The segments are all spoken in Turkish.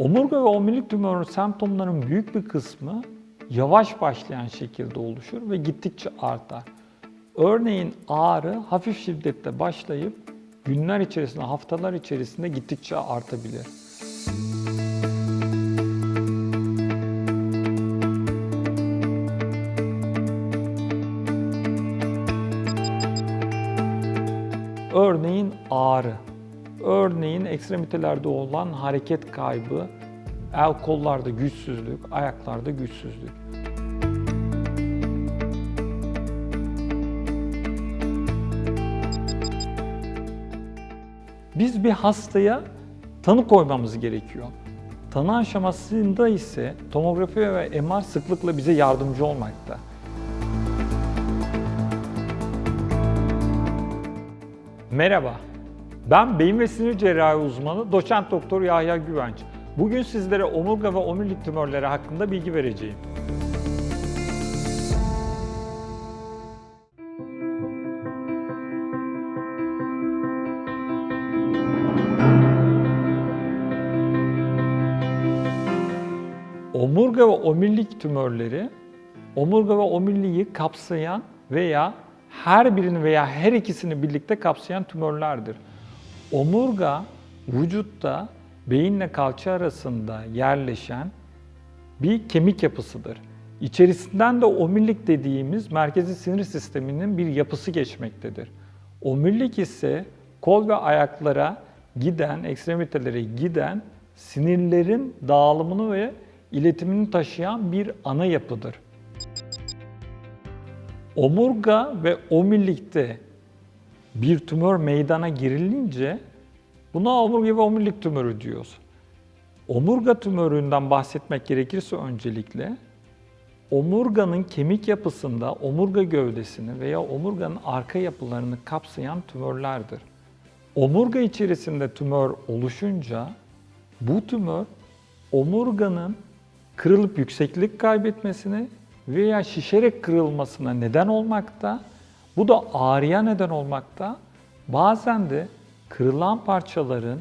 Omurga ve omurilik tümörü semptomların büyük bir kısmı yavaş başlayan şekilde oluşur ve gittikçe artar. Örneğin ağrı hafif şiddette başlayıp günler içerisinde, haftalar içerisinde gittikçe artabilir. Ekstremitelerde olan hareket kaybı, el kollarda güçsüzlük, ayaklarda güçsüzlük. Biz bir hastaya tanı koymamız gerekiyor. Tanı aşamasında ise tomografi ve MR sıklıkla bize yardımcı olmakta. Merhaba, ben beyin ve sinir cerrahi uzmanı doçent doktor Yahya Güvenç. Bugün sizlere omurga ve omurilik tümörleri hakkında bilgi vereceğim. Omurga ve omurilik tümörleri, omurga ve omuriliği kapsayan veya her birini veya her ikisini birlikte kapsayan tümörlerdir. Omurga vücutta beyinle kalça arasında yerleşen bir kemik yapısıdır. İçerisinden de omurilik dediğimiz merkezi sinir sisteminin bir yapısı geçmektedir. Omurilik ise kol ve ayaklara giden, ekstremitelere giden sinirlerin dağılımını ve iletimini taşıyan bir ana yapıdır. Omurga ve omurilikte bir tümör meydana girilince buna omurga ve omurilik tümörü diyoruz. Omurga tümöründen bahsetmek gerekirse öncelikle omurganın kemik yapısında omurga gövdesini veya omurganın arka yapılarını kapsayan tümörlerdir. Omurga içerisinde tümör oluşunca bu tümör omurganın kırılıp yükseklik kaybetmesine veya şişerek kırılmasına neden olmakta. Bu da ağrıya neden olmakta. Bazen de kırılan parçaların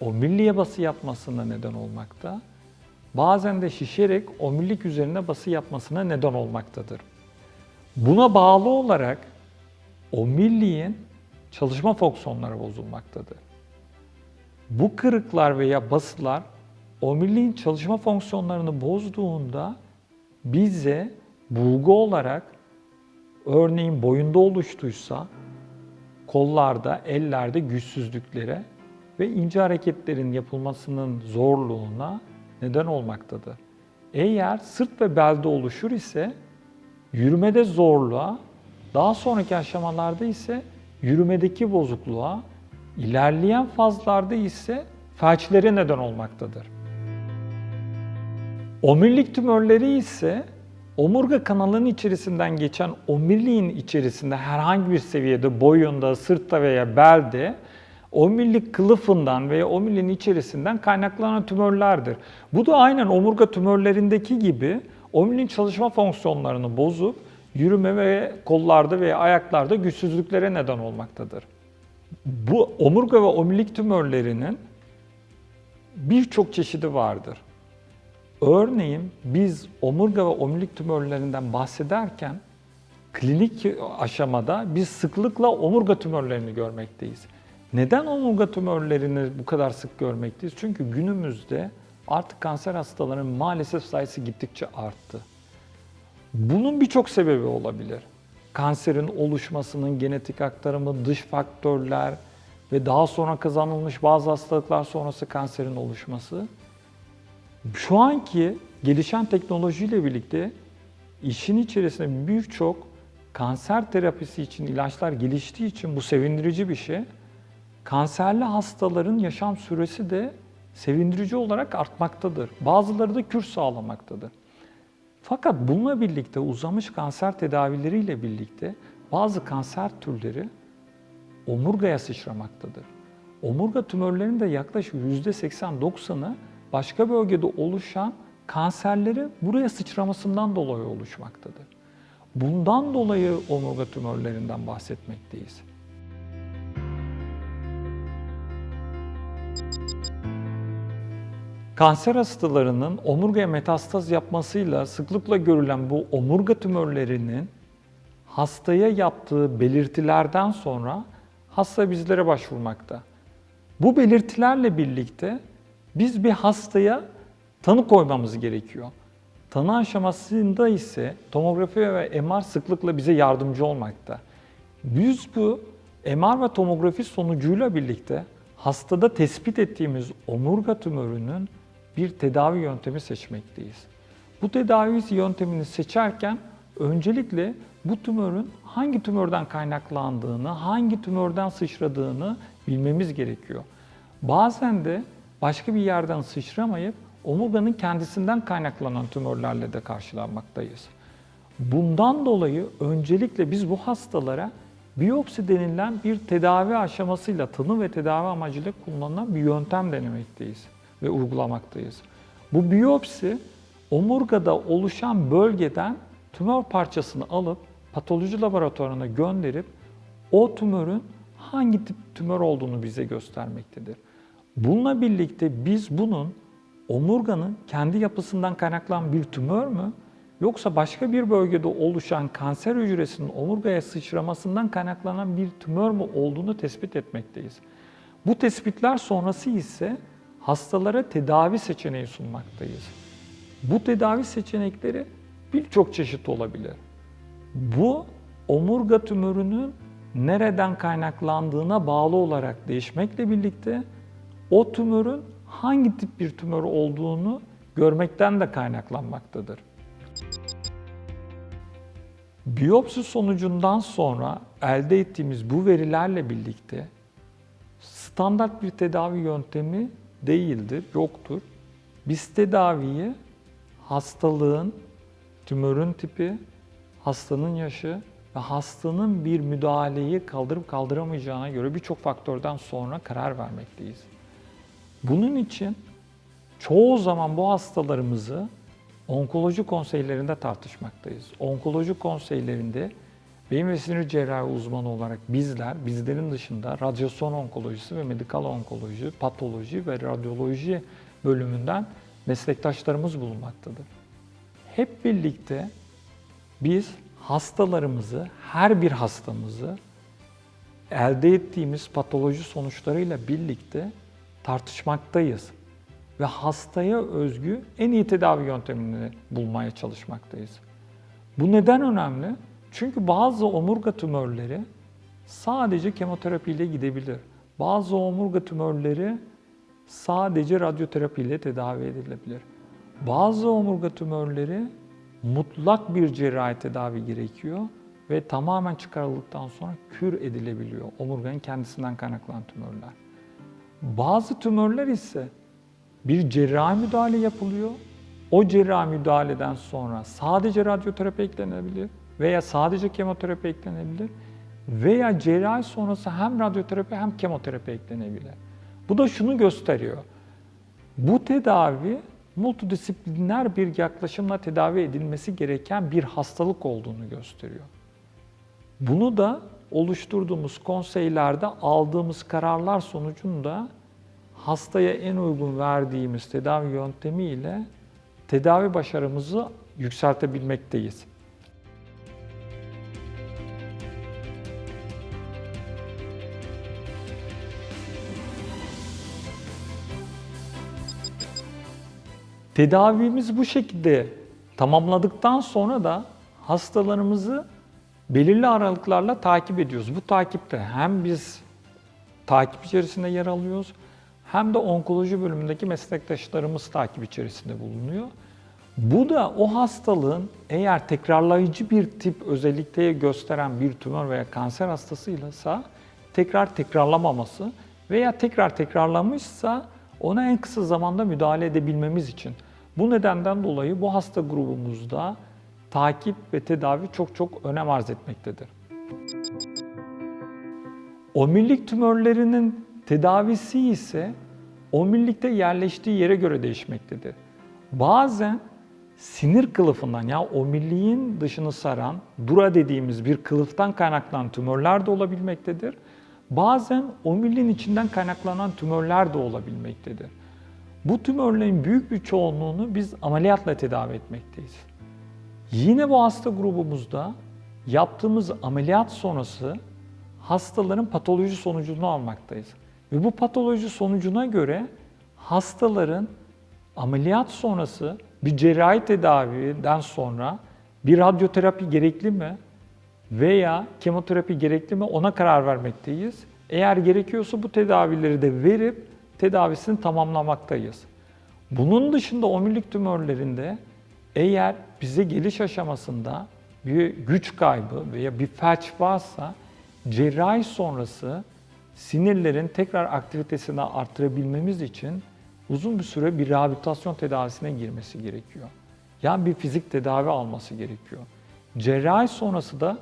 omuriliğe bası yapmasına neden olmakta. Bazen de şişerek omurilik üzerine bası yapmasına neden olmaktadır. Buna bağlı olarak omuriliğin çalışma fonksiyonları bozulmaktadır. Bu kırıklar veya basılar omuriliğin çalışma fonksiyonlarını bozduğunda bize bulgu olarak örneğin boyunda oluştuysa kollarda, ellerde güçsüzlüklere ve ince hareketlerin yapılmasının zorluğuna neden olmaktadır. Eğer sırt ve belde oluşur ise yürümede zorluğa, daha sonraki aşamalarda ise yürümedeki bozukluğa, ilerleyen fazlarda ise felçlere neden olmaktadır. Omurilik tümörleri ise omurga kanalının içerisinden geçen omuriliğin içerisinde herhangi bir seviyede boyunda, sırtta veya belde omurilik kılıfından veya omuriliğin içerisinden kaynaklanan tümörlerdir. Bu da aynen omurga tümörlerindeki gibi omuriliğin çalışma fonksiyonlarını bozup yürüme ve kollarda veya ayaklarda güçsüzlüklere neden olmaktadır. Bu omurga ve omurilik tümörlerinin birçok çeşidi vardır. Örneğin biz omurga ve omurilik tümörlerinden bahsederken klinik aşamada biz sıklıkla omurga tümörlerini görmekteyiz. Neden omurga tümörlerini bu kadar sık görmekteyiz? Çünkü günümüzde artık kanser hastalarının maalesef sayısı gittikçe arttı. Bunun birçok sebebi olabilir. Kanserin oluşmasının genetik aktarımı, dış faktörler ve daha sonra kazanılmış bazı hastalıklar sonrası kanserin oluşması. Şu anki gelişen teknolojiyle birlikte işin içerisinde birçok kanser terapisi için ilaçlar geliştiği için bu sevindirici bir şey. Kanserli hastaların yaşam süresi de sevindirici olarak artmaktadır. Bazıları da kür sağlamaktadır. Fakat bununla birlikte uzamış kanser tedavileriyle birlikte bazı kanser türleri omurgaya sıçramaktadır. Omurga tümörlerinin de yaklaşık %80-90'ı başka bölgede oluşan kanserleri buraya sıçramasından dolayı oluşmaktadır. Bundan dolayı omurga tümörlerinden bahsetmekteyiz. Kanser hastalarının omurgaya metastaz yapmasıyla sıklıkla görülen bu omurga tümörlerinin hastaya yaptığı belirtilerden sonra hasta bizlere başvurmakta. Bu belirtilerle birlikte biz bir hastaya tanı koymamız gerekiyor. Tanı aşamasında ise tomografi ve MR sıklıkla bize yardımcı olmakta. Biz bu MR ve tomografi sonucuyla birlikte hastada tespit ettiğimiz omurga tümörünün bir tedavi yöntemi seçmekteyiz. Bu tedavi yöntemini seçerken öncelikle bu tümörün hangi tümörden kaynaklandığını, hangi tümörden sıçradığını bilmemiz gerekiyor. Bazen de başka bir yerden sıçramayıp omurganın kendisinden kaynaklanan tümörlerle de karşılanmaktayız. Bundan dolayı öncelikle biz bu hastalara biyopsi denilen bir tedavi aşamasıyla tanı ve tedavi amacıyla kullanılan bir yöntem denemekteyiz ve uygulamaktayız. Bu biyopsi omurgada oluşan bölgeden tümör parçasını alıp patoloji laboratuvarına gönderip o tümörün hangi tip tümör olduğunu bize göstermektedir. Bununla birlikte biz bunun omurganın kendi yapısından kaynaklanan bir tümör mü yoksa başka bir bölgede oluşan kanser hücresinin omurgaya sıçramasından kaynaklanan bir tümör mü olduğunu tespit etmekteyiz. Bu tespitler sonrası ise hastalara tedavi seçeneği sunmaktayız. Bu tedavi seçenekleri birçok çeşit olabilir. Bu omurga tümörünün nereden kaynaklandığına bağlı olarak değişmekle birlikte o tümörün hangi tip bir tümör olduğunu görmekten de kaynaklanmaktadır. Biyopsi sonucundan sonra elde ettiğimiz bu verilerle birlikte standart bir tedavi yöntemi değildir, yoktur. Biz tedaviyi hastalığın, tümörün tipi, hastanın yaşı ve hastanın bir müdahaleyi kaldırıp kaldıramayacağına göre birçok faktörden sonra karar vermekteyiz. Bunun için çoğu zaman bu hastalarımızı onkoloji konseylerinde tartışmaktayız. Onkoloji konseylerinde beyin ve sinir cerrahi uzmanı olarak bizler, bizlerin dışında radyasyon onkolojisi ve medikal onkoloji, patoloji ve radyoloji bölümünden meslektaşlarımız bulunmaktadır. Hep birlikte biz hastalarımızı, her bir hastamızı elde ettiğimiz patoloji sonuçlarıyla birlikte tartışmaktayız ve hastaya özgü en iyi tedavi yöntemini bulmaya çalışmaktayız. Bu neden önemli? Çünkü bazı omurga tümörleri sadece kemoterapiyle gidebilir. Bazı omurga tümörleri sadece radyoterapiyle tedavi edilebilir. Bazı omurga tümörleri mutlak bir cerrahi tedavi gerekiyor ve tamamen çıkarıldıktan sonra kür edilebiliyor. Omurganın kendisinden kaynaklanan tümörler. Bazı tümörler ise bir cerrahi müdahale yapılıyor. O cerrahi müdahaleden sonra sadece radyoterapi eklenebilir veya sadece kemoterapi eklenebilir veya cerrahi sonrası hem radyoterapi hem kemoterapi eklenebilir. Bu da şunu gösteriyor. Bu tedavi multidisipliner bir yaklaşımla tedavi edilmesi gereken bir hastalık olduğunu gösteriyor. Bunu da oluşturduğumuz konseylerde aldığımız kararlar sonucunda hastaya en uygun verdiğimiz tedavi yöntemiyle tedavi başarımızı yükseltebilmekteyiz. Tedavimiz bu şekilde tamamladıktan sonra da hastalarımızı belirli aralıklarla takip ediyoruz. Bu takipte hem biz takip içerisinde yer alıyoruz hem de onkoloji bölümündeki meslektaşlarımız takip içerisinde bulunuyor. Bu da o hastalığın eğer tekrarlayıcı bir tip özellikte gösteren bir tümör veya kanser hastasıysa tekrar tekrarlamaması veya tekrar tekrarlamışsa ona en kısa zamanda müdahale edebilmemiz için. Bu nedenden dolayı bu hasta grubumuzda takip ve tedavi çok çok önem arz etmektedir. Omurilik tümörlerinin tedavisi ise omurilikte yerleştiği yere göre değişmektedir. Bazen sinir kılıfından ya omuriliğin dışını saran dura dediğimiz bir kılıftan kaynaklanan tümörler de olabilmektedir. Bazen omuriliğin içinden kaynaklanan tümörler de olabilmektedir. Bu tümörlerin büyük bir çoğunluğunu biz ameliyatla tedavi etmekteyiz. Yine bu hasta grubumuzda yaptığımız ameliyat sonrası hastaların patoloji sonucunu almaktayız. Ve bu patoloji sonucuna göre hastaların ameliyat sonrası bir cerrahi tedaviden sonra bir radyoterapi gerekli mi veya kemoterapi gerekli mi ona karar vermekteyiz. Eğer gerekiyorsa bu tedavileri de verip tedavisini tamamlamaktayız. Bunun dışında omurilik tümörlerinde eğer bize geliş aşamasında bir güç kaybı veya bir felç varsa cerrahi sonrası sinirlerin tekrar aktivitesini arttırabilmemiz için uzun bir süre bir rehabilitasyon tedavisine girmesi gerekiyor. Yani bir fizik tedavi alması gerekiyor. Cerrahi sonrası da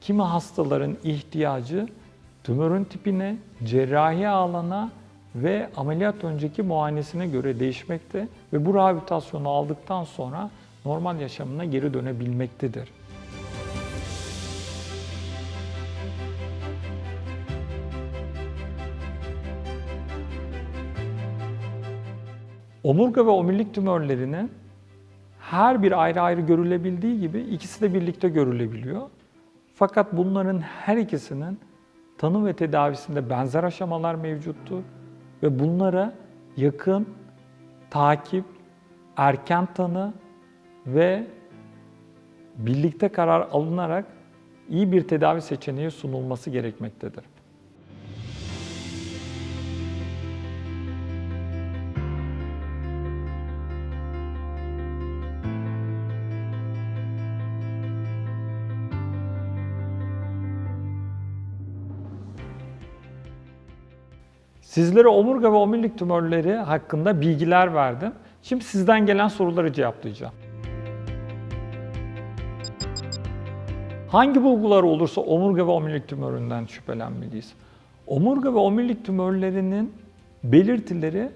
kimi hastaların ihtiyacı tümörün tipine, cerrahi alana ve ameliyat önceki muayenesine göre değişmekte ve bu rehabilitasyonu aldıktan sonra normal yaşamına geri dönebilmektedir. Omurga ve omurilik tümörlerinin her bir ayrı ayrı görülebildiği gibi ikisi de birlikte görülebiliyor. Fakat bunların her ikisinin tanı ve tedavisinde benzer aşamalar mevcuttur ve bunlara yakın takip, erken tanı ve birlikte karar alınarak iyi bir tedavi seçeneği sunulması gerekmektedir. Sizlere omurga ve omurilik tümörleri hakkında bilgiler verdim. Şimdi sizden gelen soruları cevaplayacağım. Hangi bulgular olursa omurga ve omurilik tümöründen şüphelenmeliyiz? Omurga ve omurilik tümörlerinin belirtileri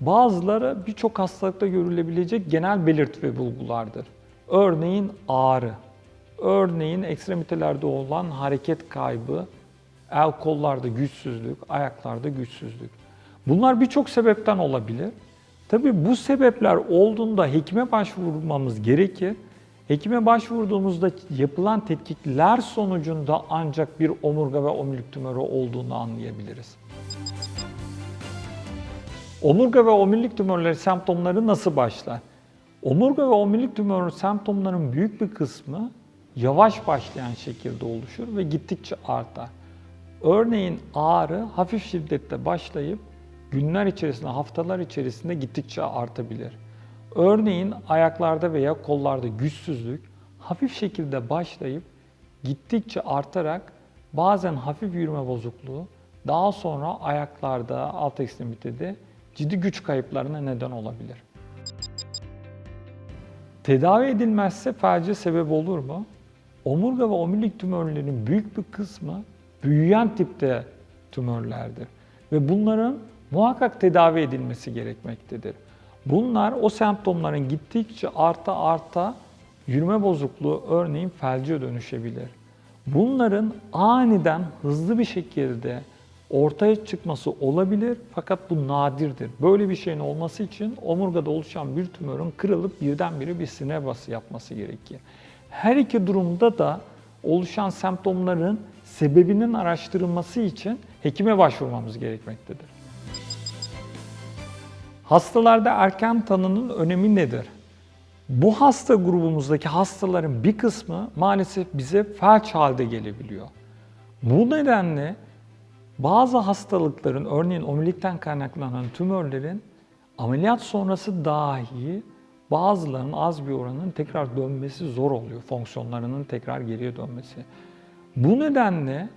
bazıları birçok hastalıkta görülebilecek genel belirti ve bulgulardır. Örneğin ağrı, örneğin ekstremitelerde olan hareket kaybı, el kollarda güçsüzlük, ayaklarda güçsüzlük. Bunlar birçok sebepten olabilir. Tabii bu sebepler olduğunda hekime başvurmamız gerekir. Hekime başvurduğumuzda yapılan tetkikler sonucunda ancak bir omurga ve omurilik tümörü olduğunu anlayabiliriz. Omurga ve omurilik tümörleri semptomları nasıl başlar? Omurga ve omurilik tümörü semptomların büyük bir kısmı yavaş başlayan şekilde oluşur ve gittikçe artar. Örneğin ağrı hafif şiddette başlayıp günler içerisinde, haftalar içerisinde gittikçe artabilir. Örneğin ayaklarda veya kollarda güçsüzlük hafif şekilde başlayıp gittikçe artarak bazen hafif yürüme bozukluğu, daha sonra ayaklarda, alt ekstremitede ciddi güç kayıplarına neden olabilir. Tedavi edilmezse felce sebep olur mu? Omurga ve omurilik tümörlerinin büyük bir kısmı büyüyen tipte tümörlerdir. Ve bunların muhakkak tedavi edilmesi gerekmektedir. Bunlar o semptomların gittikçe arta arta yürüme bozukluğu örneğin felce dönüşebilir. Bunların aniden hızlı bir şekilde ortaya çıkması olabilir fakat bu nadirdir. Böyle bir şeyin olması için omurgada oluşan bir tümörün kırılıp birdenbire bir sinir bası yapması gerekir. Her iki durumda da oluşan semptomların sebebinin araştırılması için hekime başvurmamız gerekmektedir. Hastalarda erken tanının önemi nedir? Bu hasta grubumuzdaki hastaların bir kısmı maalesef bize felç halde gelebiliyor. Bu nedenle bazı hastalıkların, örneğin omurilikten kaynaklanan tümörlerin ameliyat sonrası dahi bazılarının az bir oranın tekrar dönmesi zor oluyor. Fonksiyonlarının tekrar geriye dönmesi. Bu nedenle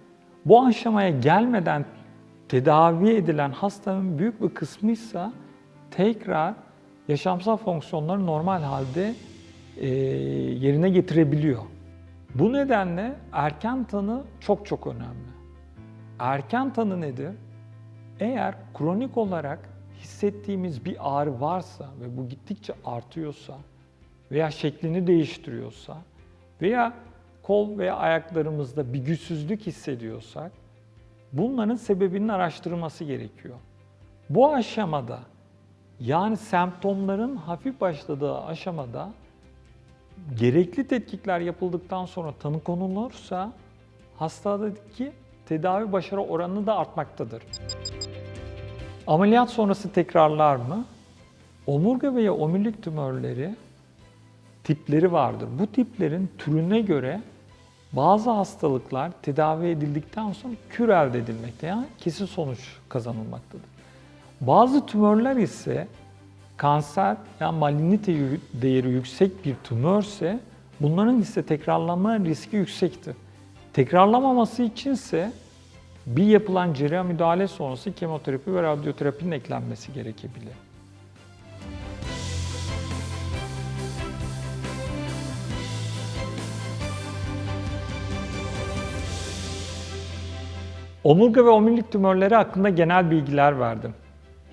bu aşamaya gelmeden tedavi edilen hastanın büyük bir kısmı ise tekrar yaşamsal fonksiyonları normal halde e, yerine getirebiliyor. Bu nedenle erken tanı çok çok önemli. Erken tanı nedir? Eğer kronik olarak hissettiğimiz bir ağrı varsa ve bu gittikçe artıyorsa veya şeklini değiştiriyorsa veya kol veya ayaklarımızda bir güçsüzlük hissediyorsak bunların sebebinin araştırılması gerekiyor. Bu aşamada Yani semptomların hafif başladığı aşamada gerekli tetkikler yapıldıktan sonra tanı konulursa hastadaki tedavi başarı oranı da artmaktadır. Ameliyat sonrası tekrarlar mı? Omurga veya omurilik tümörleri tipleri vardır. Bu tiplerin türüne göre bazı hastalıklar tedavi edildikten sonra kür elde edilmekte yani kesin sonuç kazanılmaktadır. Bazı tümörler ise kanser yani malignite değeri yüksek bir tümörse bunların ise tekrarlanma riski yüksektir. Tekrarlamaması içinse bir yapılan cerrahi müdahale sonrası kemoterapi ve radyoterapinin eklenmesi gerekebilir. Omurga ve omurilik tümörleri hakkında genel bilgiler verdim.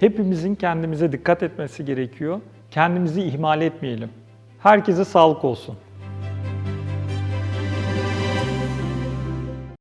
Hepimizin kendimize dikkat etmesi gerekiyor. Kendimizi ihmal etmeyelim. Herkese sağlık olsun.